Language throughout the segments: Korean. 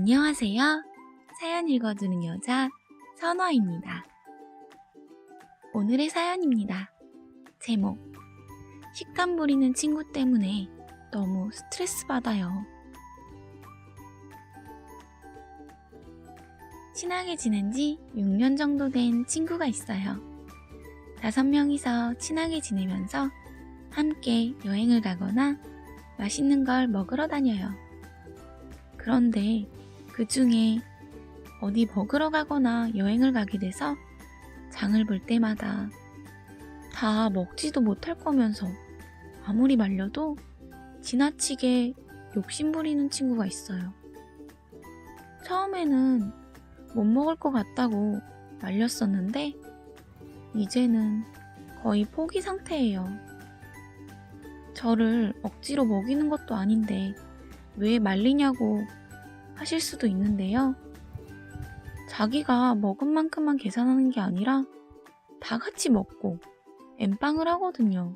안녕하세요. 사연 읽어주는 여자 선화입니다. 오늘의 사연입니다. 제목 식탐 부리는 친구 때문에 너무 스트레스 받아요. 친하게 지낸 지 6년 정도 된 친구가 있어요. 다섯 명이서 친하게 지내면서 함께 여행을 가거나 맛있는 걸 먹으러 다녀요. 그런데 그 중에 어디 먹으러 가거나 여행을 가게 돼서 장을 볼 때마다 다 먹지도 못할 거면서 아무리 말려도 지나치게 욕심 부리는 친구가 있어요. 처음에는 못 먹을 것 같다고 말렸었는데 이제는 거의 포기 상태예요. 저를 억지로 먹이는 것도 아닌데 왜 말리냐고 하실 수도 있는데요. 자기가 먹은 만큼만 계산하는 게 아니라 다 같이 먹고 엠빵을 하거든요.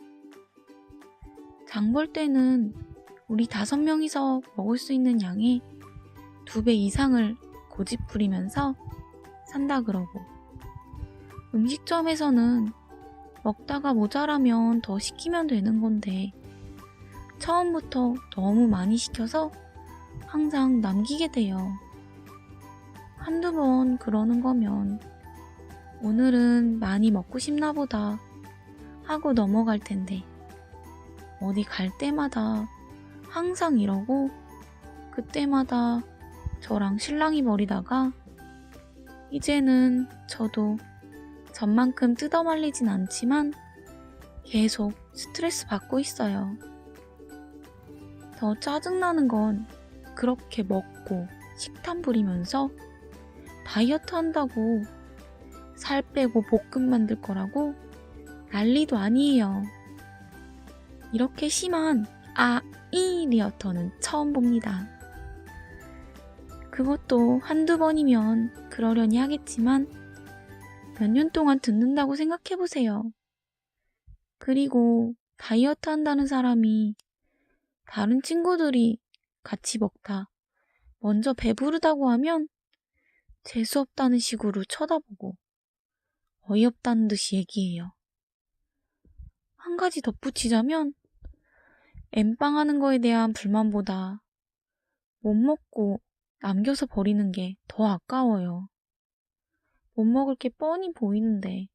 장 볼 때는 우리 다섯 명이서 먹을 수 있는 양의 두 배 이상을 고집 부리면서 산다 그러고 음식점에서는 먹다가 모자라면 더 시키면 되는 건데 처음부터 너무 많이 시켜서 항상 남기게 돼요. 한두 번 그러는 거면 오늘은 많이 먹고 싶나 보다 하고 넘어갈 텐데 어디 갈 때마다 항상 이러고 그때마다 저랑 실랑이 벌이다가 이제는 저도 전만큼 뜯어말리진 않지만 계속 스트레스 받고 있어요. 더 짜증나는 건 그렇게 먹고 식탐 부리면서 다이어트 한다고 살 빼고 볶음 만들 거라고 난리도 아니에요. 이렇게 심한 아이 리어터는 처음 봅니다. 그것도 한두 번이면 그러려니 하겠지만 몇 년 동안 듣는다고 생각해보세요. 그리고 다이어트 한다는 사람이 다른 친구들이 같이 먹다 먼저 배부르다고 하면 재수없다는 식으로 쳐다보고 어이없다는 듯이 얘기해요. 한 가지 덧붙이자면 엠빵 하는 거에 대한 불만보다 못 먹고 남겨서 버리는 게 더 아까워요. 못 먹을 게 뻔히 보이는데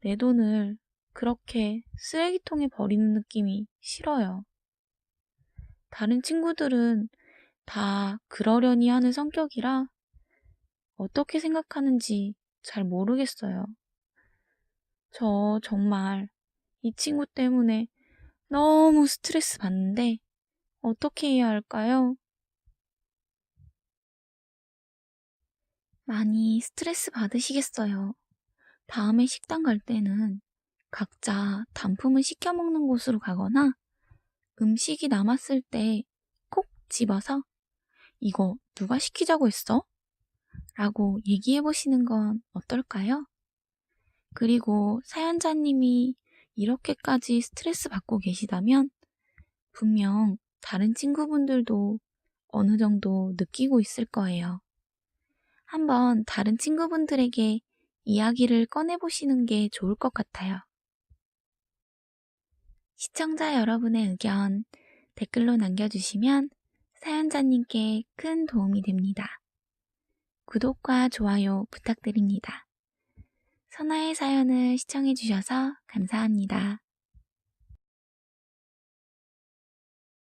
내 돈을 그렇게 쓰레기통에 버리는 느낌이 싫어요. 다른 친구들은 다 그러려니 하는 성격이라 어떻게 생각하는지 잘 모르겠어요. 저 정말 이 친구 때문에 너무 스트레스 받는데 어떻게 해야 할까요? 많이 스트레스 받으시겠어요. 다음에 식당 갈 때는 각자 단품을 시켜 먹는 곳으로 가거나 음식이 남았을 때 콕 집어서 이거 누가 시키자고 했어? 라고 얘기해 보시는 건 어떨까요? 그리고 사연자님이 이렇게까지 스트레스 받고 계시다면 분명 다른 친구분들도 어느 정도 느끼고 있을 거예요. 한번 다른 친구분들에게 이야기를 꺼내보시는 게 좋을 것 같아요. 시청자 여러분의 의견 댓글로 남겨주시면 사연자님께 큰 도움이 됩니다. 구독과 좋아요 부탁드립니다. 선아의 사연을 시청해주셔서 감사합니다.